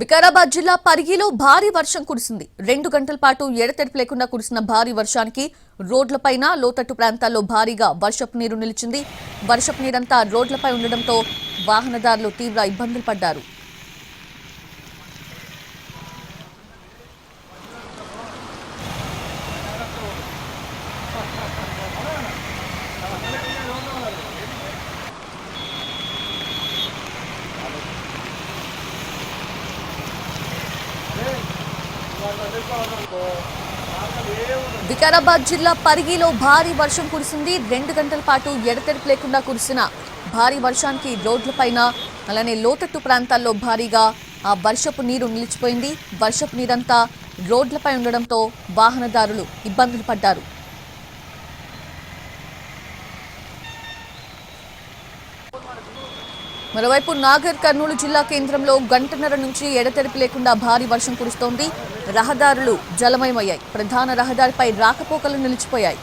వికారాబాద్ జిల్లా పరిగిలో భారీ వర్షం కురిసింది. రెండు గంటల పాటు ఎడతెరిపి లేకుండా కురిసిన భారీ వర్షానికి రోడ్లపైన లోతట్టు ప్రాంతాల్లో భారీగా వర్షపు నీరు నిలిచింది. వర్షపు నీరంతా రోడ్లపై ఉండడంతో వాహనదారులు తీవ్ర ఇబ్బందులు పడ్డారు. వికారాబాద్ జిల్లా పరిగిలో భారీ వర్షం కురిసింది. రెండు గంటల పాటు ఎడతెరిపి లేకుండా కురిసిన భారీ వర్షానికి రోడ్లపైన అలానే లోతట్టు ప్రాంతాల్లో భారీగా ఆ వర్షపు నీరు నిలిచిపోయింది. వర్షపు నీరంతా రోడ్లపై ఉండడంతో వాహనదారులు ఇబ్బందులు పడ్డారు. మరోవైపు నాగర్ కర్నూలు జిల్లా కేంద్రంలో గంటన్నర నుంచి ఎడతెరిపి లేకుండా భారీ వర్షం కురుస్తోంది. రహదారులు జలమయమయ్యాయి. ప్రధాన రహదారిపై రాకపోకలు నిలిచిపోయాయి.